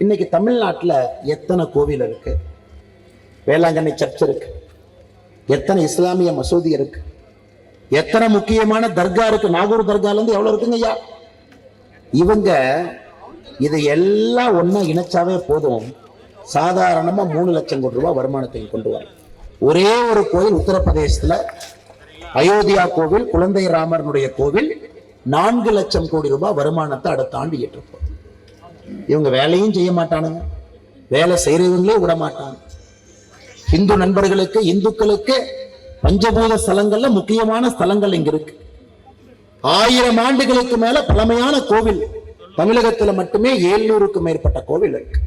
இன்னைக்கு தமிழ்நாட்டில் எத்தனை கோவில் இருக்கு? வேளாங்கண்ணி சர்ச் இருக்கு. எத்தனை இஸ்லாமிய மசூதி இருக்கு? எத்தனை முக்கியமான தர்கா இருக்கு? நாகூர் தர்கால இருந்து இருக்குங்க ஐயா? இவங்க இதை எல்லாம் ஒன்றா இணைச்சாவே போதும். சாதாரணமாக மூணு லட்சம் கோடி ரூபாய் வருமானத்தை கொண்டு வரும் ஒரே ஒரு கோயில் உத்தரப்பிரதேசத்தில் அயோத்தியா கோவில் குழந்தை ராமனுடைய கோவில் நான்கு லட்சம் கோடி ரூபாய் வருமானத்தை அடுத்த ஆண்டு ஏற்றுப்போம் இவங்க வேலையும் செய்ய மாட்டானுங்க. வேலை செய்யறவங்களே விட மாட்டாங்க. இந்து நண்பர்களுக்கு இந்துக்களுக்கு பஞ்சபூத ஸ்தலங்கள்ல முக்கியமான ஸ்தலங்கள் இங்க இருக்கு. ஆயிரம் ஆண்டுகளுக்கு மேல பழமையான கோவில். தமிழகத்துல மட்டுமே ஏழ்நூறுக்கும் மேற்பட்ட கோவில் இருக்கு.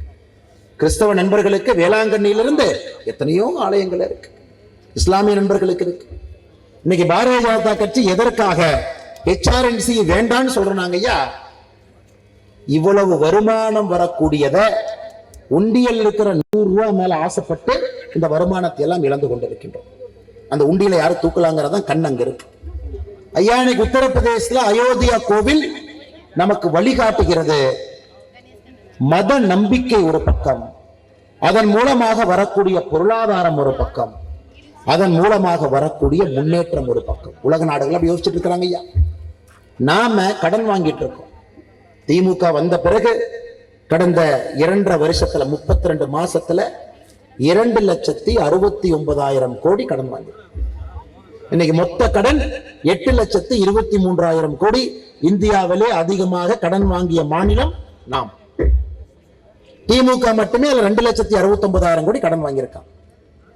கிறிஸ்தவ நண்பர்களுக்கு வேளாங்கண்ணியிலிருந்து எத்தனையோ ஆலயங்கள் இருக்கு. இஸ்லாமிய நண்பர்களுக்கு இருக்கு. இன்னைக்கு பாரதிய ஜனதா கட்சி எதற்காக ஹெச்ஆர்என்சி வேண்டான்னு சொல்றாங்க ஐயா? இவ்வளவு வருமானம் வரக்கூடியத உண்டியல் இருக்கிற நூறு ரூபாய் மேல ஆசைப்பட்டு இந்த வருமானத்தை எல்லாம் இழந்து கொண்டிருக்கின்றோம். அந்த உண்டியில யாரும் தூக்கலாங்கிறதான் கண் அங்க இருக்கு. ஐயா இன்னைக்கு உத்தரப்பிரதேசத்துல அயோத்தியா கோவில் நமக்கு வழிகாட்டுகிறது. மத நம்பிக்கை ஒரு பக்கம் அதன் மூலமாக வரக்கூடிய பொருளாதாரம் ஒரு பக்கம் அதன் மூலமாக வரக்கூடிய முன்னேற்றம் ஒரு பக்கம். உலக நாடுகள் அப்படி யோசிச்சுட்டு இருக்கிறாங்க ஐயா. நாம கடன் வாங்கிட்டு இருக்கோம். திமுக வந்த பிறகு கடந்த இரண்டரை வருஷத்துல முப்பத்தி ரெண்டு மாசத்துல இரண்டு லட்சத்தி அறுபத்தி ஒன்பதாயிரம் கோடி கடன் வாங்கி இன்னைக்கு மொத்த கடன் எட்டு லட்சத்து இருபத்தி மூன்றாயிரம் கோடி இந்தியாவிலே அதிகமாக கடன் வாங்கிய மாநிலம் நாம். திமுக மட்டுமே அதுல ரெண்டு லட்சத்தி அறுபத்தி ஒன்பதாயிரம் கோடி கடன் வாங்கியிருக்கான்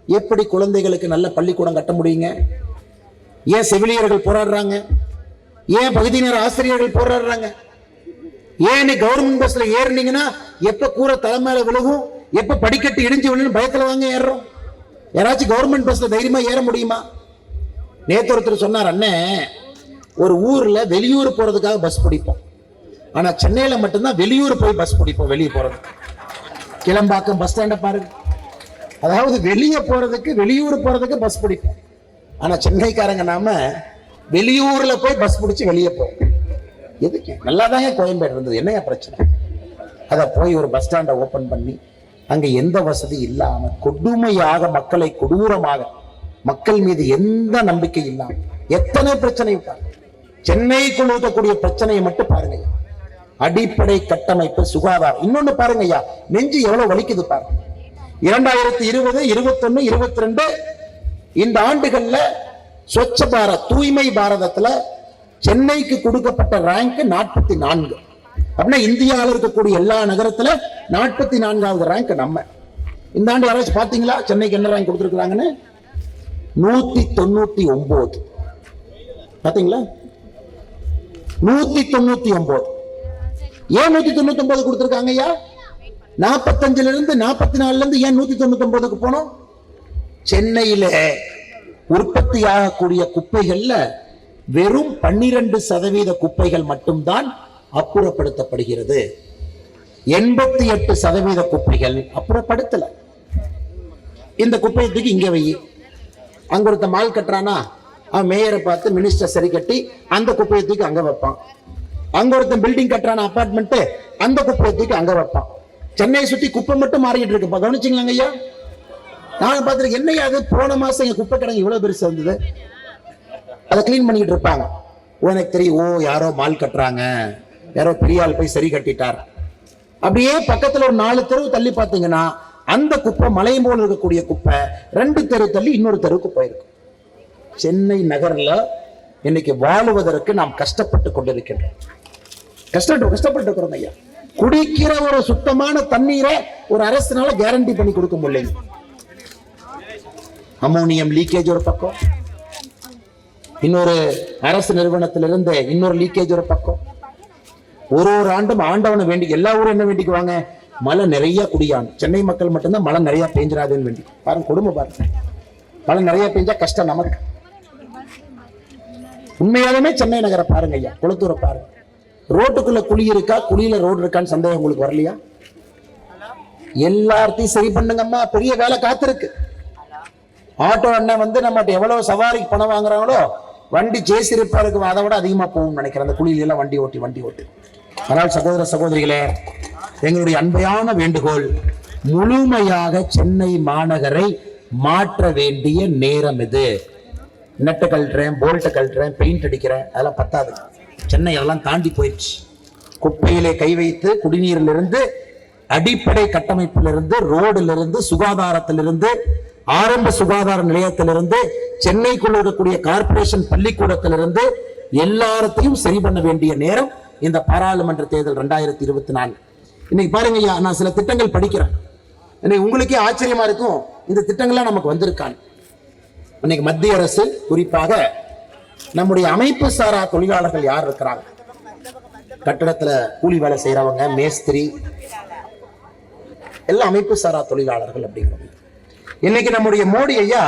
எப்படி குழந்தைகளுக்கு நல்ல பள்ளிக்கூடம் கட்ட முடியுங்க? ஏன் செவிலியர்கள் போராடுறாங்க? ஏன் பகுதி நேர ஆசிரியர்கள் போராடுறாங்க? ஏன் கவர்மெண்ட் பஸ்ல ஏறினீங்கன்னா எப்ப கூரை தலைமையில விழுகும் எப்ப படிக்கட்டு இடிஞ்சு விழுன்னு பயத்துல வாங்க ஏறுறோம். யாராச்சும் கவர்மெண்ட் பஸ்ல தைரியமா ஏற முடியுமா? நேத்து ஒருத்தர் சொன்னார் அண்ணன் ஒரு ஊர்ல வெளியூர் போறதுக்காக பஸ் பிடிப்போம். ஆனா சென்னையில மட்டும்தான் வெளியூர் போய் பஸ் பிடிப்போம் வெளியே போறதுக்கு. கிளம்பாக்கம் பஸ் ஸ்டாண்ட பாருங்க. அதாவது வெளியே போறதுக்கு வெளியூர் போறதுக்கு பஸ் பிடிப்போம். ஆனா சென்னைக்காரங்க நாம வெளியூர்ல போய் பஸ் பிடிச்சி வெளியே போவோம். எதுக்கு? நல்லா கோயம்பேடு இருந்தது. என்னையா பிரச்சனை? அதை போய் ஒரு பஸ் ஸ்டாண்டை ஓப்பன் பண்ணி அங்க எந்த வசதி இல்லாமல் கொடுமையாக மக்களை கொடூரமாக மக்கள் மீது எந்த நம்பிக்கை இல்லாமல் எத்தனை பிரச்சனை பாருங்க. சென்னைக்குள் இருக்கக்கூடிய பிரச்சனையை மட்டும் பாருங்க. அடிப்படை கட்டமைப்பு சுகாதாரம். இன்னொன்னு பாருங்க ஐயா நெஞ்சு எவ்வளவு வலிக்குது பாருங்க. இரண்டாயிரத்தி இருபது இருபத்தொன்னு இருபத்தி ரெண்டு இந்த ஆண்டுகள்ல சொச்ச பாரத் தூய்மை பாரதத்துல சென்னைக்கு கொடுக்கப்பட்ட ரேங்க் நாற்பத்தி நான்கு. அப்படின்னா இந்தியாவில் இருக்கக்கூடிய எல்லா நகரத்துல நாற்பத்தி நான்காவது ரேங்க் நம்ம. இந்த ஆண்டு யாராச்சும் பாத்தீங்களா சென்னைக்கு என்ன ரேங்க் கொடுத்துருக்காங்கன்னு நூத்தி தொண்ணூத்தி ஒன்பது. பாத்தீங்களா நூத்தி தொண்ணூத்தி ஒன்பது. ஏன் நூத்தி தொண்ணூத்தி ஒன்பது கொடுத்துருக்காங்க ஐயா? நாற்பத்தஞ்சுல இருந்து நாற்பத்தி நாலுல இருந்து ஏன் நூத்தி தொண்ணூத்தி ஒன்பதுக்கு போனோம்? சென்னையில உற்பத்தி ஆகக்கூடிய குப்பைகள்ல வெறும் பன்னிரண்டு சதவீத குப்பைகள் மட்டும்தான் அப்புறப்படுத்தப்படுகிறது. எண்பத்தி எட்டு சதவீத குப்பைகள் அப்புறப்படுத்தல. இந்த குப்பையை தூக்கி இங்க வை. அங்க ஒருத்த மால் கட்டுறானா? அவன் மேயரை பார்த்து மினிஸ்டர் சரி கட்டி அந்த குப்பையை தூக்கி அங்க வைப்பான். அங்க ஒருத்தன் பில்டிங் கட்டுறான அபார்ட்மெண்ட் அந்த குப்பையை தூக்கி அங்க வைப்பான். சென்னையை சுத்தி குப்பை மட்டும் மாறிக்கிட்டு இருக்கு. கவனிச்சிங்களாங்க ஐயா? நான் பார்த்துருக்கேன். என்னையா அது? போன மாசம் எங்க குப்பை கிடங்கு இவ்வளவு பெருசு இருந்தது. அதை க்ளீன் பண்ணிக்கிட்டு இருப்பாங்க. உனக்கு தெரியும். ஓ யாரோ மால் கட்டுறாங்க. யாரோ பெரிய ஆள் போய் சரி கட்டிட்டார். அப்படியே பக்கத்துல ஒரு நாலு தெருவு தள்ளி பார்த்தீங்கன்னா அந்த குப்பை மலையும் போல இருக்கக்கூடிய குப்பை ரெண்டு தெரு தள்ளி இன்னொரு தெருவுக்கு போயிருக்கும் சென்னை நகர்ல இன்னைக்கு வாழுவதற்கு நாம் கஷ்டப்பட்டு கொண்டிருக்கின்றோம். கஷ்டப்பட்டு கஷ்டப்பட்டு இருக்கிறோம் ஐயா. குடிக்கிற ஒரு சுத்தமான தண்ணீரை ஒரு அரசுனால கேரண்டி பண்ணி கொடுக்க முடியல அமோனியம் லீக்கேஜ் ஒரு பக்கம். இன்னொரு அரசு நிறுவனத்திலிருந்து இன்னொரு லீக்கேஜ் ஒரு பக்கம். ஒரு ஒரு ஆண்டும் ஆண்டவனை வேண்டி எல்லா ஊரும் என்ன வேண்டிக்குவாங்க மழை நிறைய குடியான். சென்னை மக்கள் மட்டும்தான் மழை நிறைய பெஞ்சிடாதுன்னு வேண்டி. பாருங்க கொடுமை பாருங்க. மழை நிறைய பெஞ்சா கஷ்டம் நமக்கு. உண்மையாலுமே சென்னை நகரை பாருங்க ஐயா. குளத்தூரை பாருங்க. ரோட்டுக்குள்ள குழி இருக்கா? குழியில ரோடு இருக்கான்னு சந்தேகம் உங்களுக்கு வரலையா? எல்லாத்தையும் சரி பண்ணுங்கம்மா. பெரிய வேலை காத்திருக்கு. ஆட்டோ அண்ணன் வந்து நம்மகிட்ட எவ்வளவு சவாரிக்கு பணம் வாங்குறாங்களோ வண்டி ஜேசி ரிப்பேருக்கு அதை விட அதிகமாக போகும்னு நினைக்கிறேன். அந்த குழியில வண்டி ஓட்டி வண்டி ஓட்டி. ஆனால் சகோதர சகோதரிகளே எங்களுடைய அன்பையான வேண்டுகோள் முழுமையாக சென்னை மாநகரை மாற்ற வேண்டிய நேரம் இது. நெட்டை கழட்டுறேன் போல்ட்டை கழட்டுறேன் பெயிண்ட் அடிக்கிறேன் அதெல்லாம் பத்தாது. சென்னை அதெல்லாம் தாண்டி போயிடுச்சு. குப்பையிலே கை வைத்து குடிநீரிலிருந்து அடிப்படை கட்டமைப்பிலிருந்து ரோடிலிருந்து சுகாதாரத்திலிருந்து ஆரம்ப சுகாதார நிலையத்திலிருந்து சென்னைக்குள்ள இருக்கக்கூடிய கார்ப்பரேஷன் பள்ளிக்கூடத்திலிருந்து எல்லாத்தையும் சரி பண்ண வேண்டிய நேரம் இந்த பாராளுமன்ற தேர்தல் ரெண்டாயிரத்தி இருபத்தி நாலு. இன்னைக்கு பாருங்க ஐயா நான் சில திட்டங்கள் படிக்கிறேன். இன்னைக்கு உங்களுக்கே ஆச்சரியமா இருக்கும் இந்த திட்டங்கள்லாம் நமக்கு வந்திருக்காங்க இன்னைக்கு மத்திய அரசு குறிப்பாக நம்முடைய அமைப்பு சாரா தொழிலாளர்கள் யார் இருக்கிறாங்க? கட்டடத்துல கூலி வேலை செய்யறவங்க மேஸ்திரி எல்லாம் அமைப்பு சாரா தொழிலாளர்கள் அப்படிங்கிறவங்க. இன்னைக்கு நம்முடைய மோடி ஐயா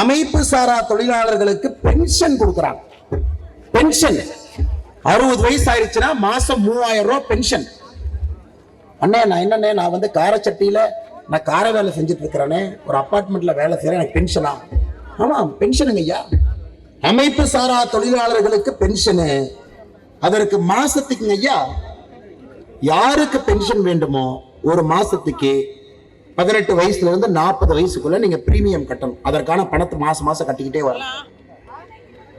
அமைப்பு சாரா தொழிலாளர்களுக்கு பென்ஷன் கொடுக்குறாங்க. பென்ஷன் அறுபது வயசு ஆயிடுச்சுன்னா மாசம் மூவாயிரம் ரூபாய் பென்ஷன் அண்ணே நான் என்னண்ணே நான் வந்து காரச்சட்டியில நான் கார வேலை செஞ்சுட்டு இருக்கிறேனே ஒரு அப்பார்ட்மெண்ட்ல வேலை செய்யறேன் எனக்கு பென்ஷனா ஆமா பென்ஷனுங்க ஐயா. அமைப்பு சாரா தொழிலாளர்களுக்கு பென்ஷனு அதற்கு மாசத்துக்குங்க ஐயா யாருக்கு பென்ஷன் வேண்டுமோ ஒரு மாசத்துக்கு பதினெட்டு வயசுல இருந்து நாற்பது வயசுக்குள்ள நீங்க பிரீமியம் கட்டணும். அதற்கான பணத்தை மாசம் மாசம் கட்டிக்கிட்டே வரலாம்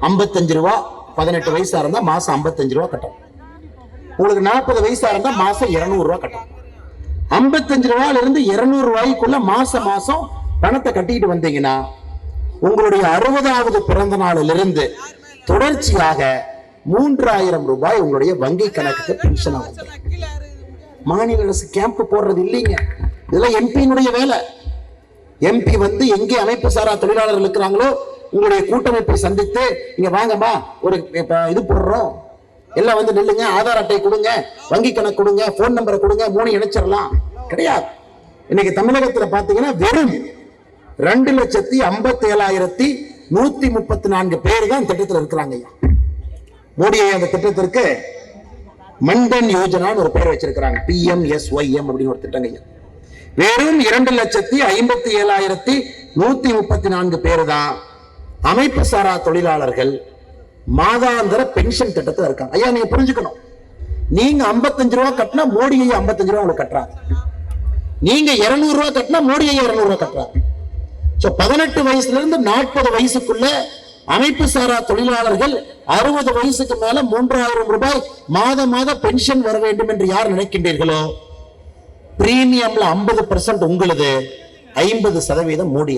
ஐம்பத்தஞ்சு ரூபா பதினெட்டு வயசா இருந்தா மாசம் ஐம்பத்தஞ்சு ரூபா கட்டணும். உங்களுக்கு நாற்பது வயசா இருந்தா மாசம் இருநூறு ரூபா கட்டணும். ஐம்பத்தஞ்சு ரூபாயில இருந்து இருநூறு ரூபாய்க்குள்ள மாசம் மாசம் பணத்தை கட்டிட்டு வந்தீங்கன்னா உங்களுடைய அறுபதாவது பிறந்த நாளிலிருந்து தொடர்ச்சியாக மூன்றாயிரம் ரூபாய் உங்களுடைய வங்கி கணக்குக்கு பென்ஷன் ஆகும் மாநில அரசு கேம்ப் போடுறது இல்லைங்க. இதெல்லாம் எம்பியினுடைய வேலை. எம்பி வந்து எங்கே அமைப்பு சாரா தொழிலாளர்கள் இருக்கிறாங்களோ உங்களுடைய கூட்டமைப்பை சந்தித்து இங்க வாங்கம்மா ஒரு இது போடுறோம். எல்லாம் வந்து நில்லுங்க ஆதார் அட்டை கொடுங்க வங்கி கணக்கு கொடுங்க போன் நம்பரை கொடுங்க மூணு இணைச்சிடலாம். கிடையாது. இன்னைக்கு தமிழகத்துல பாத்தீங்கன்னா வெறும் ரெண்டு லட்சத்தி ஐம்பத்தி ஏழாயிரத்தி நூத்தி முப்பத்தி நான்கு பேர் தான் திட்டத்தில் இருக்கிறாங்க ஐயா. மோடி அந்த திட்டத்திற்கு மண்டன் யோஜனான்னு ஒரு பேர் வச்சிருக்கிறாங்க. பிஎம்எஸ்ஒய்எம் அப்படின்னு ஒரு திட்டங்க ஐயா. வெறும் இரண்டு லட்சத்தி ஐம்பத்தி ஏழாயிரத்தி நூத்தி முப்பத்தி நான்கு பேர் தான் அமைப்பு சாரா தொழிலாளர்கள் மாதாந்திர பென்ஷன் திட்டத்தில் இருக்காங்க. ஐயா நீங்க புரிஞ்சுக்கணும். நீங்க 55 ரூபா கட்டினா மோடி ஐயா 55 ரூபா உங்களுக்கு கட்டுறாங்க நீங்க 200 ரூபா கட்டினா மோடி ஐயா 200 ரூபா கட்டுறாங்க சோ பதினெட்டு வயசுல இருந்து நாற்பது வயசுக்குள்ள அமைப்பு சாரா தொழிலாளர்கள் அறுபது வயசுக்கு மேல மூன்றாயிரம் ரூபாய் மாத மாத பென்ஷன் வர வேண்டும் என்று யார் நினைக்கின்றீர்களோ பிரீமியம்ல ஐம்பது பர்சன்ட் உங்களது ஐம்பது சதவீதம் மோடி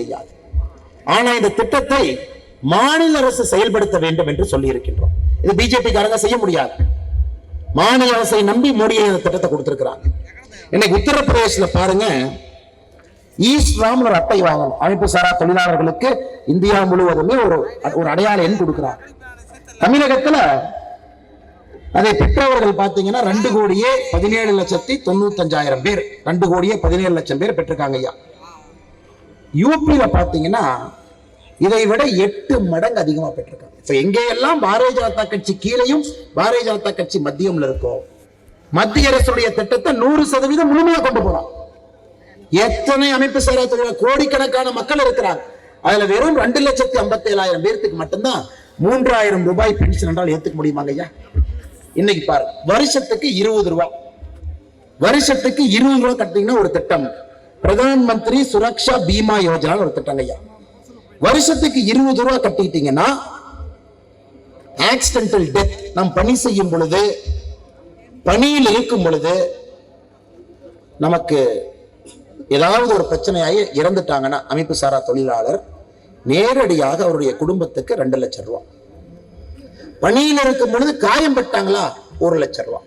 ஆனா இந்த திட்டத்தை மாநில அரசு செயல்படுத்த வேண்டும் என்று சொல்லி இருக்கின்றோம் இது பிஜேபி காரங்க செய்ய முடியாது. மாநில அரசை நம்பி மோடியை இந்த திட்டத்தை கொடுத்திருக்கிறாங்க. இன்னைக்கு உத்தரப்பிரதேசல பாருங்க ஈஸ்ட் ஒரு அட்டை வாங்கணும். அமைப்பு சாரா தொழிலாளர்களுக்கு இந்தியா முழுவதுமே ஒரு ஒரு அடையாள எண் கொடுக்கிறாங்க. தமிழகத்துல அதை பெற்றவர்கள் பாத்தீங்கன்னா ரெண்டு கோடியே பதினேழு லட்சத்தி தொண்ணூத்தஞ்சாயிரம் பேர். ரெண்டு கோடியே பதினேழு லட்சம் பேர் பெற்றிருக்காங்க ஐயா. யூபியில பாத்தீங்கன்னா இதை விட எட்டு மடங்கு அதிகமா பெற்றிருக்காங்க. இப்ப எங்கெல்லாம் பாரதிய ஜனதா கட்சி கீழையும் பாரதிய ஜனதா கட்சி மத்தியம்ல இருக்கோ மத்திய அரசுடைய திட்டத்தை நூறு சதவீதம் முழுமையா கொண்டு போறோம் எத்தனை அமைப்பு சாரா தொழிலாளர் கோடிக்கணக்கான மக்கள் இருக்கிறாங்க. அதுல வெறும் ரெண்டு லட்சத்தி ஐம்பத்தி ஏழாயிரம் பேர்த்துக்கு மட்டும்தான் மூன்றாயிரம் ரூபாய் பென்ஷன் என்றால் ஏத்துக்க முடியுமாங்க ஐயா? இன்னைக்கு பாரு வருஷத்துக்கு இருபது ரூபா. வருஷத்துக்கு இருபது ரூபா கட்டிங்கன்னா ஒரு திட்டம். பிரதான் மந்திரி சுரக்ஷா பீமா யோஜனா ஒரு திட்டம் ஐயா. வருஷத்துக்கு இருபது ரூபா கட்டிட்டீங்கன்னா ஆக்சிடென்டல் டெத் நாம் பணி செய்யும் பொழுது பணியில் இருக்கும் பொழுது நமக்கு ஏதாவது ஒரு பிரச்சனையாகி இறந்துட்டாங்கன்னா அமைப்பு சாரா தொழிலாளர் நேரடியாக அவருடைய குடும்பத்துக்கு ரெண்டு லட்சம் ரூபாய் பணியில் இருக்கும் பொழுது காயம் பட்டாங்களா? ஒரு லட்சம் ரூபா.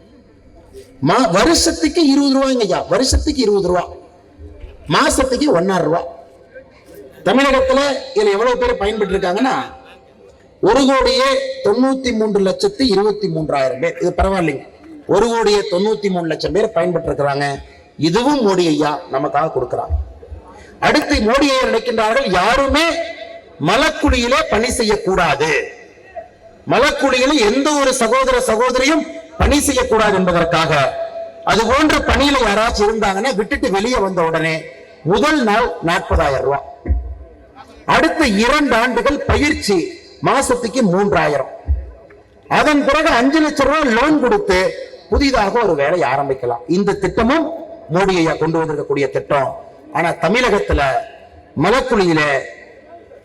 மா வருஷத்துக்கு இருபது ரூபாய்ங்கய்யா. வருஷத்துக்கு இருபது ரூபா. மாசத்துக்கு ஒன்னாயிரம் ரூபா. தமிழகத்துல இதுல எவ்வளவு பேர் பயன்பட்டு இருக்காங்கன்னா ஒரு கோடியே தொண்ணூத்தி மூன்று லட்சத்தி இருபத்தி மூன்றாயிரம் பேர். இது பரவாயில்லைங்க. ஒரு கோடியே தொண்ணூத்தி மூணு லட்சம் பேர் பயன்பட்டு இருக்கிறாங்க இதுவும் மோடி ஐயா நமக்காக கொடுக்கிறாங்க. அடுத்து மோடி ஐயா நினைக்கின்றார்கள் யாருமே மலக்குடியிலே பணி செய்யக்கூடாது. மலக்குழியில எந்த ஒரு சகோதர சகோதரியும் பணி செய்யக்கூடாது என்பதற்காக. அது போன்ற பணியில யாராச்சும் இருந்தாங்கன்னா விட்டுட்டு வெளியே வந்த உடனே முதல் நாள் நாற்பதாயிரம் ரூபாய். அடுத்த இரண்டு ஆண்டுகள் பயிற்சி மாசத்துக்கு மூன்றாயிரம். அதன் பிறகு அஞ்சு லட்சம் ரூபாய் லோன் கொடுத்து புதிதாக ஒரு வேலையை ஆரம்பிக்கலாம். இந்த திட்டமும் மோடியை கொண்டு வந்திருக்கக்கூடிய திட்டம். ஆனா தமிழகத்துல மலக்குழியில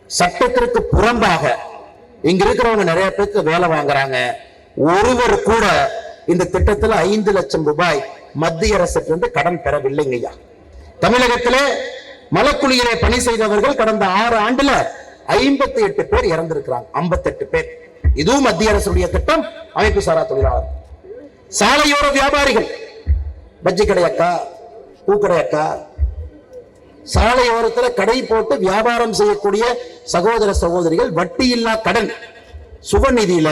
சட்டத்திற்கு புறம்பாக இங்க இருக்கிறவங்க நிறைய பேருக்கு வேலை வாங்குறாங்க. ஒருவர் கூட இந்த திட்டத்துல ஐந்து லட்சம் ரூபாய் மத்திய அரசுக்கு கடன் பெறவில்லைங்க ஐயா. தமிழகத்திலே மலக்குழியிலே பணி செய்தவர்கள் கடந்த ஆறு ஆண்டுல ஐம்பத்தி எட்டு பேர் இறந்திருக்கிறாங்க. 58 பேர். இதுவும் மத்திய அரசுடைய திட்டம் அமைப்பு சாரா தொழிலாளர். சாலையோர வியாபாரிகள் பஜ்ஜி கடையக்கா பூக்கடையக்கா சாலையோரத்துல கடை போட்டு வியாபாரம் செய்யக்கூடிய சகோதர சகோதரிகள் வட்டி இல்லா கடன். சுபநிதியில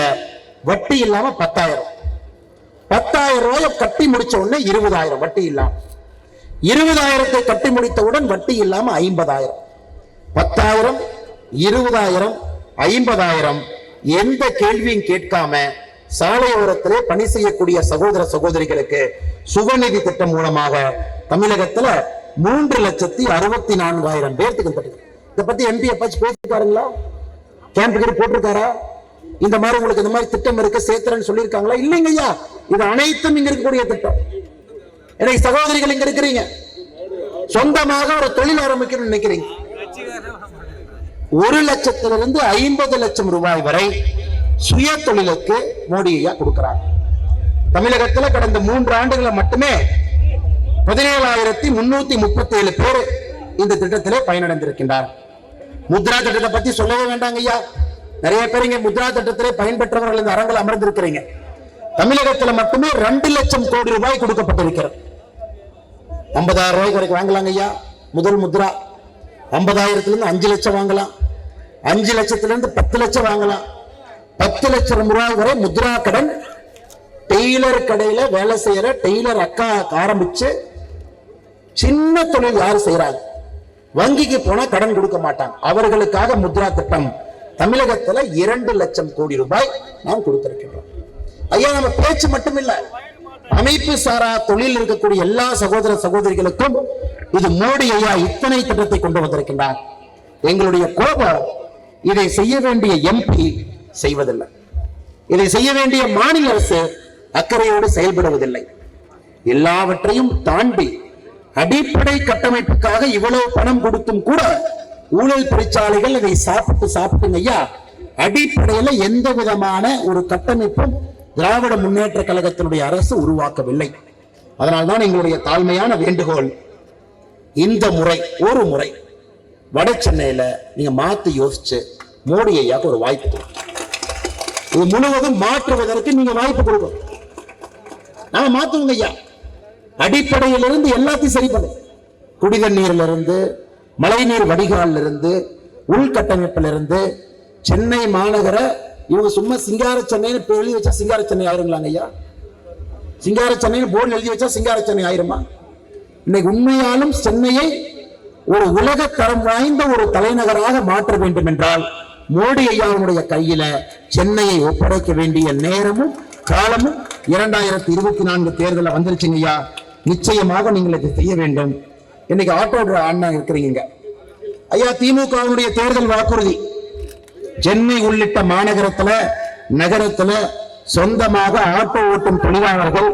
வட்டி இல்லாம பத்தாயிரம். பத்தாயிரம் ரூபாயை கட்டி முடிச்ச உடனே இருபதாயிரம் வட்டி இல்லாம. இருபதாயிரத்தை கட்டி முடித்தவுடன் வட்டி இல்லாம ஐம்பதாயிரம். பத்தாயிரம் இருபதாயிரம் ஐம்பதாயிரம் எந்த கேள்வியும் கேட்காம சாலையோரத்திலே பணி செய்யக்கூடிய சகோதர சகோதரிகளுக்கு சுபநிதி திட்டம் மூலமாக தமிழகத்துல மூன்று லட்சத்தி அறுபத்தி நான்காயிரம் பேர்த்துக்கு இந்த இதை பத்தி எம்பி எப்பாச்சும் பேசிருக்காருங்களா கேம்புக்கு போட்டிருக்காரா? இந்த மாதிரி உங்களுக்கு இந்த மாதிரி திட்டம் இருக்க சேர்த்துறேன்னு சொல்லியிருக்காங்களா? இல்லைங்க ஐயா இது அனைத்தும் இங்க இருக்கக்கூடிய திட்டம். எனக்கு சகோதரிகள் இங்க இருக்கிறீங்க. சொந்தமாக ஒரு தொழில் ஆரம்பிக்கணும்னு நினைக்கிறீங்க. ஒரு லட்சத்திலிருந்து ஐம்பது லட்சம் ரூபாய் வரை சுய தொழிலுக்கு மோடி ஐயா கொடுக்கிறார். தமிழகத்துல கடந்த மூன்று ஆண்டுகளை மட்டுமே பதினேழாயிரத்தி முன்னூத்தி முப்பத்தி ஏழு பேர் இந்த திட்டத்திலே பயனடைந்திருக்கின்றார். முத்ரா திட்டத்தை பத்தி சொல்லவே வேண்டாங்க ஐயா. நிறைய பேர் இங்க முத்ரா திட்டத்திலே பயன்பெற்றவர்கள் இந்த அரங்கில் அமர்ந்திருக்கிறீங்க. தமிழகத்துல மட்டுமே ரெண்டு லட்சம் கோடி ரூபாய் கொடுக்கப்பட்டிருக்கிறது. ஐம்பதாயிரம் ரூபாய்க்கு வரைக்கும் வாங்கலாங்க ஐயா. முதல் முத்ரா. ஐம்பதாயிரத்துல இருந்து அஞ்சு லட்சம் வாங்கலாம். அஞ்சு லட்சத்துல இருந்து பத்து லட்சம் வாங்கலாம். பத்து லட்சம் ரூபாய் வரை முத்ரா கடன் டெய்லர் கடையில வேலை செய்யற டெய்லர் அக்கா ஆரம்பிச்சு சின்ன தொழில் யாரு செய்யறாங்க வங்கிக்கு போனா கடன் கொடுக்க மாட்டாங்க. அவர்களுக்காக முத்ரா திட்டம். தமிழகத்துல இரண்டு லட்சம் கோடி ரூபாய் நாம் கொடுத்திருக்கின்றோம். ஐயா நம்ம பேச்சு மட்டும் இல்ல அமைப்பு சாரா தொழில் இருக்கக்கூடிய எல்லா சகோதர சகோதரிகளுக்கும் இது மோடி ஐயா இத்தனை திட்டத்தை கொண்டு வந்திருக்கின்றார். எங்களுடைய கோபம் இதை செய்ய வேண்டிய எம்பி செய்வதில்லை. இதை செய்ய வேண்டிய மாநில அரசு அக்கறையோடு செயல்படுவதில்லை. எல்லாவற்றையும் தாண்டி அடிப்படை கட்டமைப்புக்காக இவ்வளவு பணம் கொடுத்தும் கூட ஊழல் தொழிற்சாலைகள் இதை சாப்பிட்டு சாப்பிட்டுங்க ஐயா. அடிப்படையில எந்த விதமான ஒரு கட்டமைப்பும் திராவிட முன்னேற்ற கழகத்தினுடைய அரசு உருவாக்கவில்லை. அதனால்தான் எங்களுடைய தாழ்மையான வேண்டுகோள் இந்த முறை ஒரு முறை வட சென்னையில நீங்க மாத்தி யோசிச்சு மோடி ஐயாக்கு ஒரு வாய்ப்பு கொடுங்க. இது முழுவதும் மாற்றுவதற்கு நீங்க வாய்ப்பு கொடுக்கணும். நான் மாத்துவோங்க ஐயா. அடிப்படையிலிருந்து எல்லாத்தையும் சரி பண்ணு. குடிதண்ணீர்ல இருந்து மழைநீர் வடிகால்ல இருந்து உள்கட்டமைப்புல இருந்து சென்னை மாநகர இவங்க சும்மா சிங்கார சென்னைன்னு எழுதி வச்சா சிங்கார சென்னை ஆயிருங்களாங்க ஐயா சிங்கார சென்னைன்னு போர்டு எழுதி வச்சா சிங்கார சென்னை ஆயிருமா? இன்னைக்கு உண்மையாலும் சென்னையை ஒரு உலக தரம் வாய்ந்த ஒரு தலைநகராக மாற்ற வேண்டும் என்றால் மோடி ஐயாவுடைய கையில சென்னையை ஒப்படைக்க வேண்டிய நேரமும் காலமும் இரண்டாயிரத்தி இருபத்தி நான்கு தேர்தலில் வந்துருச்சுங்க ஐயா நிச்சயமாக நீங்கள் இதை செய்ய வேண்டும். இன்னைக்கு ஆட்டோ அண்ணா இருக்கிறீங்க. ஐயா திமுகவினுடைய தேர்தல் வாக்குறுதி. சென்னை உள்ளிட்ட மாநகரத்துல நகரத்துல சொந்தமாக ஆட்டோ ஓட்டும் தொழிலாளர்கள்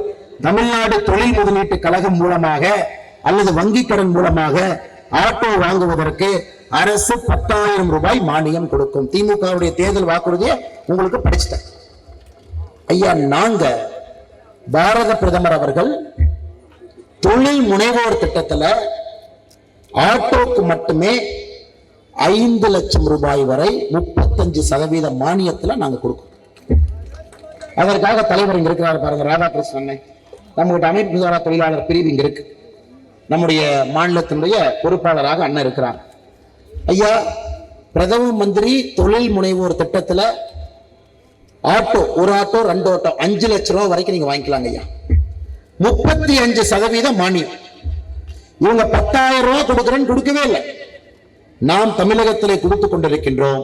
தமிழ்நாடு தொழில் முதலீட்டு கழகம் மூலமாக அல்லது வங்கி கடன் மூலமாக ஆட்டோ வாங்குவதற்கு அரசு பத்தாயிரம் ரூபாய் மானியம் கொடுக்கும். திமுகவுடைய தேர்தல் வாக்குறுதியை உங்களுக்கு படிச்சுட்டேன். ஐயா நாங்க பாரத பிரதமர் அவர்கள் தொழில் முனைவோர் திட்டத்துல ஆட்டோக்கு மட்டுமே ஐந்து லட்சம் ரூபாய் வரை முப்பத்தஞ்சு சதவீத மானியத்துல நாங்க கொடுக்கோம் அதற்காக தலைவர் இங்க இருக்கிறார் பாருங்க ராதாகிருஷ்ணன். நம்மகிட்ட அமைப்பு சாரா தொழிலாளர் பிரிவு இங்க இருக்கு. நம்முடைய மாநிலத்தினுடைய பொறுப்பாளராக அண்ணன் இருக்கிறார். ஐயா பிரதம மந்திரி தொழில் முனைவோர் திட்டத்துல ஆட்டோ ஒரு ஆட்டோ ரெண்டு ஆட்டோ அஞ்சு லட்சம் ரூபா வரைக்கும் நீங்க வாங்கிக்கலாங்க ஐயா. முப்பத்தி அஞ்சு சதவீதம் மானியம். இவங்க பத்தாயிரம் ரூபாய் கொடுக்குறேன்னு கொடுக்கவே இல்லை. நாம் தமிழகத்திலே கொடுத்து கொண்டிருக்கின்றோம்.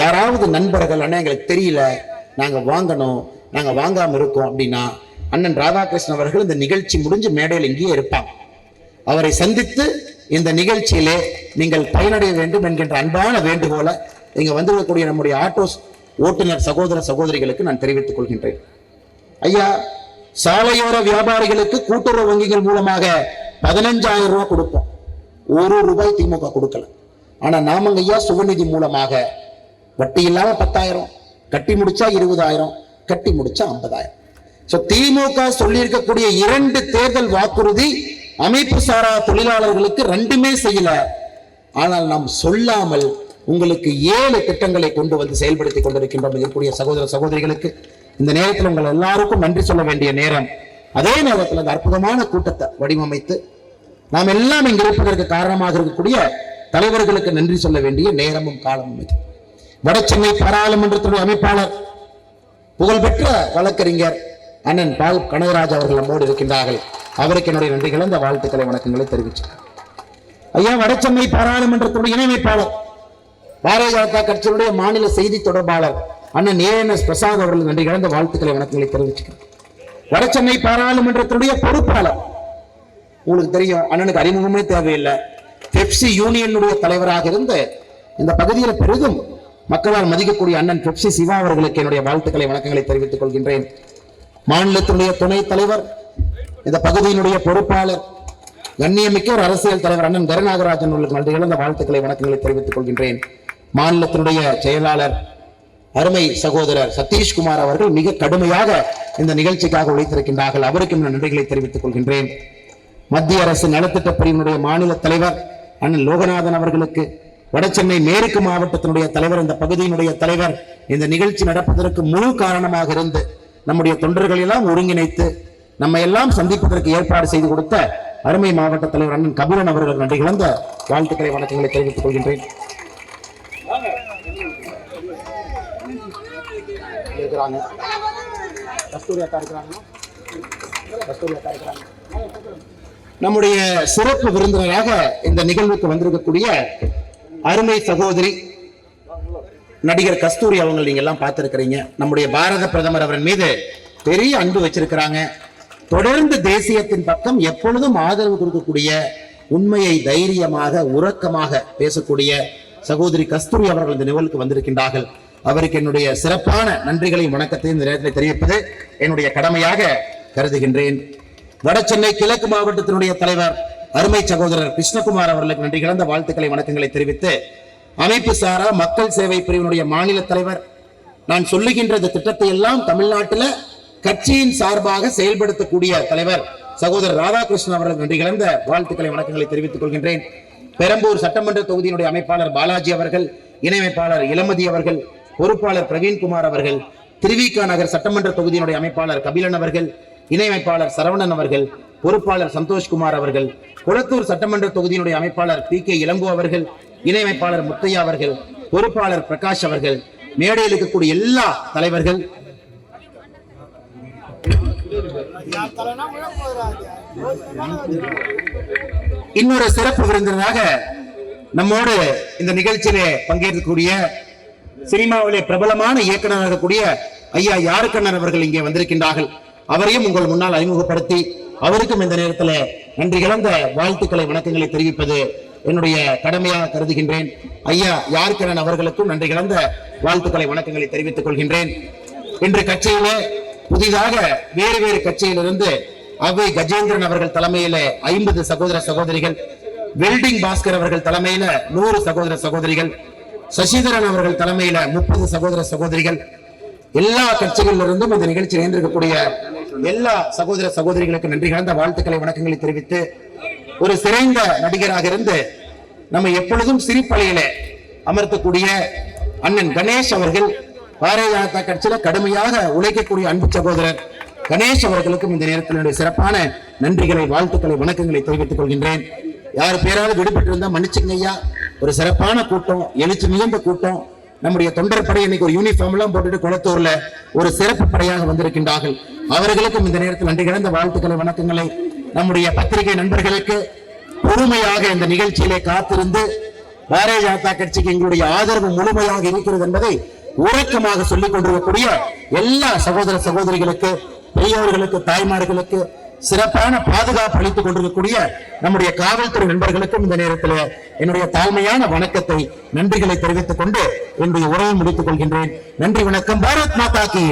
யாராவது நண்பர்கள் அண்ணா எங்களுக்கு தெரியல. நாங்கள் வாங்கணும். நாங்கள் வாங்காமல் இருக்கோம் அப்படின்னா அண்ணன் ராதாகிருஷ்ணன் அவர்கள் இந்த நிகழ்ச்சி முடிஞ்சு மேடையில் இங்கேயே இருப்பாங்க. அவரை சந்தித்து இந்த நிகழ்ச்சியிலே நீங்கள் பயனடைய வேண்டும் என்கின்ற அன்பான வேண்டுகோளை இங்கே வந்திருக்கக்கூடிய நம்முடைய ஆட்டோ ஓட்டுநர் சகோதர சகோதரிகளுக்கு நான் தெரிவித்துக் கொள்கின்றேன். ஐயா சாலையோர வியாபாரிகளுக்கு கூட்டுறவு வங்கிகள் மூலமாக பதினஞ்சாயிரம் ரூபாய் கொடுப்போம். ஒரு ரூபாய் திமுக கொடுக்கல. ஆனா நாமங்க ஐயா சுகநிதி மூலமாக வட்டி இல்லாம பத்தாயிரம் கட்டி முடிச்சா இருபதாயிரம் கட்டி முடிச்சா ஐம்பதாயிரம். சோ திமுக சொல்லியிருக்கக்கூடிய இரண்டு தேர்தல் வாக்குறுதி அமைப்பு சாரா தொழிலாளர்களுக்கு ரெண்டுமே செய்யல. ஆனால் நாம் சொல்லாமல் உங்களுக்கு ஏழு திட்டங்களை கொண்டு வந்து செயல்படுத்தி கொண்டிருக்கின்றோம். இருக்கக்கூடிய சகோதர சகோதரிகளுக்கு இந்த நேரத்தில் உங்கள் எல்லாருக்கும் நன்றி சொல்ல வேண்டிய நேரம். அதே நேரத்தில் அந்த அற்புதமான கூட்டத்தை வடிவமைத்து நாம் எல்லாம் இங்க இருப்பதற்கு காரணமாக இருக்கக்கூடிய தலைவர்களுக்கு நன்றி சொல்ல வேண்டிய நேரமும் காலமும் இது. வடசென்னை பாராளுமன்றத்துடைய அமைப்பாளர் புகழ்பெற்ற வழக்கறிஞர் அண்ணன் பால் கனகராஜ் அவர்கள் நம்மோடு இருக்கின்றார்கள். அவருக்கு என்னுடைய நன்றிகளை இந்த வாழ்த்துக்களை வணக்கங்களை தெரிவிச்சுக்கிறேன். ஐயா வடசென்னை பாராளுமன்றத்துடைய இணையமைப்பாளர் பாரதிய ஜனதா கட்சியினுடைய மாநில செய்தி தொடர்பாளர் அண்ணன் ஏஎன்எஸ் பிரசாத் அவர்கள் நன்றி கலந்த வாழ்த்துக்களை வணக்கங்களை தெரிவிச்சுக்கிறேன். வடசென்னை பாராளுமன்றத்தினுடைய பொறுப்பாளர். உங்களுக்கு தெரியும் அண்ணனுக்கு அறிமுகமே தேவையில்லை. பெப்சி யூனியனுடைய தலைவராக இருந்து இந்த பகுதியில் பெரிதும் மக்களால் மதிக்கக்கூடிய அண்ணன் பெப்சி சிவா அவர்களுக்கு என்னுடைய வாழ்த்துக்களை வணக்கங்களை தெரிவித்துக் கொள்கின்றேன். மாநிலத்தினுடைய துணைத் தலைவர் இந்த பகுதியினுடைய பொறுப்பாளர் கண்ணியமிக்க ஒரு அரசியல் தலைவர் அண்ணன் கருநாகராஜன் அவர்களுக்கு நன்றி இழந்த வாழ்த்துக்களை வணக்கங்களை தெரிவித்துக் கொள்கின்றேன். மாநிலத்தினுடைய செயலாளர் அருமை சகோதரர் சதீஷ்குமார் அவர்கள் மிக கடுமையாக இந்த நிகழ்ச்சிக்காக உழைத்திருக்கின்றார்கள். அவருக்கும் நான் நன்றிகளை தெரிவித்துக் கொள்கின்றேன். மத்திய அரசு நலத்திட்ட பிரிவினுடைய மாநில தலைவர் அண்ணன் லோகநாதன் அவர்களுக்கு வடசென்னை மேற்கு மாவட்டத்தினுடைய தலைவர் இந்த பகுதியினுடைய தலைவர் இந்த நிகழ்ச்சி நடப்பதற்கு முழு காரணமாக இருந்து நம்முடைய தொண்டர்களெல்லாம் ஒருங்கிணைத்து நம்ம எல்லாம் சந்திப்பதற்கு ஏற்பாடு செய்து கொடுத்த அருமை மாவட்ட தலைவர் அண்ணன் கபிலன் அவர்கள் நன்றி கலந்த வாழ்த்துக்களை வணக்கங்களை தெரிவித்துக் கொள்கின்றேன். இருக்கிறாங்க கஸ்தூரி அக்கா இருக்கிறாங்க கஸ்தூரி அக்கா இருக்கிறாங்க நம்முடைய சிறப்பு விருந்தினராக இந்த நிகழ்வுக்கு வந்திருக்கக்கூடிய அருமை சகோதரி நடிகர் கஸ்தூரி அவங்க நீங்க எல்லாம் பார்த்திருக்கிறீங்க. நம்முடைய பாரத பிரதமர் அவரின் மீது பெரிய அன்பு வச்சிருக்கிறாங்க. தொடர்ந்து தேசியத்தின் பக்கம் எப்பொழுதும் ஆதரவு கொடுக்கக்கூடிய உண்மையை தைரியமாக உறக்கமாக பேசக்கூடிய சகோதரி கஸ்தூரி அவர்கள் இந்த நிகழ்வுக்கு வந்திருக்கின்றார்கள். அவருக்கு என்னுடைய சிறப்பான நன்றிகளையும் வணக்கத்தையும் இந்த நேரத்தில் தெரிவிப்பது என்னுடைய கடமையாக கருதுகின்றேன். வட சென்னை கிழக்கு மாவட்டத்தினுடைய தலைவர் அருமை சகோதரர் கிருஷ்ணகுமார் அவர்களுக்கு நன்றி கலந்த வாழ்த்துக்களை வணக்கங்களை தெரிவித்து அமைப்பு சாரா மக்கள் சேவை பிரிவினுடைய மாநில தலைவர் நான் சொல்லுகின்ற இந்த திட்டத்தை எல்லாம் தமிழ்நாட்டில் கட்சியின் சார்பாக செயல்படுத்தக்கூடிய தலைவர் சகோதரர் ராதாகிருஷ்ணன் அவர்களுக்கு நன்றி கலந்த வாழ்த்துக்களை வணக்கங்களை தெரிவித்துக் கொள்கின்றேன். பெரம்பூர் சட்டமன்ற தொகுதியினுடைய அமைப்பாளர் பாலாஜி அவர்கள் இணையமைப்பாளர் இளமதி அவர்கள் பொறுப்பாளர் பிரவீன்குமார் அவர்கள் திருவிக நகர் சட்டமன்ற தொகுதியினுடைய அமைப்பாளர் கபிலன் அவர்கள் இணையமைப்பாளர் சரவணன் அவர்கள் பொறுப்பாளர் சந்தோஷ்குமார் அவர்கள் குளத்தூர் சட்டமன்ற தொகுதியினுடைய அமைப்பாளர் பி கே இளங்கோ அவர்கள் இணையமைப்பாளர் முத்தையா அவர்கள் பொறுப்பாளர் பிரகாஷ் அவர்கள் மேடையில் இருக்கக்கூடிய எல்லா தலைவர்கள். இன்னொரு சிறப்பு விருந்தினராக நம்மோடு இந்த நிகழ்ச்சியிலே பங்கேற்கக்கூடிய சினிமாவிலே பிரபலமான இயக்குனராக கூடிய ஐயா யாருக்கண்ணன் அவர்கள் இங்கே வந்திருக்கின்றார்கள். அவரையும் உங்கள் முன்னால் அறிமுகப்படுத்தி அவருக்கும் இந்த நேரத்தில் நன்றி கலந்த வாழ்த்துக்களை வணக்கங்களை தெரிவிப்பது என்னுடைய கடமையாக கருதுகின்றேன். ஐயா யாருக்கண்ணன் அவர்களுக்கும் நன்றி கலந்த வாழ்த்துக்களை வணக்கங்களை தெரிவித்துக் கொள்கின்றேன். இன்று கட்சியிலே புதிதாக வேறு வேறு கட்சியிலிருந்து அவை கஜேந்திரன் அவர்கள் தலைமையில ஐம்பது சகோதர சகோதரிகள் வெல்டிங் பாஸ்கர் அவர்கள் தலைமையில நூறு சகோதர சகோதரிகள் சசிதரன் அவர்கள் தலைமையில முப்பது சகோதர சகோதரிகள் எல்லா கட்சிகளிலிருந்தும் இந்த நிகழ்ச்சி இணைந்திருக்கக்கூடிய எல்லா சகோதர சகோதரிகளுக்கு நன்றி கலந்த வாழ்த்துக்களை வணக்கங்களை தெரிவித்து ஒரு சிறைந்த நடிகராக இருந்து நம்ம எப்பொழுதும் சிரிப்பலையில அமர்த்தக்கூடிய அண்ணன் கணேஷ் அவர்கள் பாரதிய ஜனதா கட்சியில கடுமையாக உழைக்கக்கூடிய அன்பு சகோதரர் கணேஷ் அவர்களுக்கும் இந்த நேரத்தில் சிறப்பான நன்றிகளை வாழ்த்துக்களை வணக்கங்களை தெரிவித்துக் கொள்கின்றேன். யார் பேராவது விடுபட்டிருந்தா மன்னிச்சுங்க ஐயா. ஒரு சிறப்பான கூட்டம் எழுச்சி மிகுந்த கூட்டம். நம்முடைய தொண்டர் படை இன்னைக்கு ஒரு யூனிஃபார்ம் எல்லாம் போட்டுட்டு குளத்தூர்ல ஒரு சிறப்பு படையாக வந்திருக்கின்றார்கள். அவர்களுக்கும் இந்த நேரத்தில் நன்றி கிடந்த வாழ்த்துக்களை வணக்கங்களை. நம்முடைய பத்திரிகை நண்பர்களுக்கு பொறுமையாக இந்த நிகழ்ச்சியிலே காத்திருந்து பாரதிய ஜனதா கட்சிக்கு எங்களுடைய ஆதரவு முழுமையாக இருக்கிறது என்பதை உறக்கமாக சொல்லிக் கொண்டிருக்கக்கூடிய எல்லா சகோதர சகோதரிகளுக்கு பெரியவர்களுக்கு தாய்மார்களுக்கு சிறப்பான பாதுகாப்பு அளித்துக் கொண்டிருக்கக்கூடிய நம்முடைய காவல்துறை நண்பர்களுக்கும் இந்த நேரத்தில் என்னுடைய தாழ்மையான வணக்கத்தை நன்றிகளை தெரிவித்துக் கொண்டு என்னுடைய உரையை முடித்துக் கொள்கின்றேன். நன்றி வணக்கம். பாரத் மாதா கி.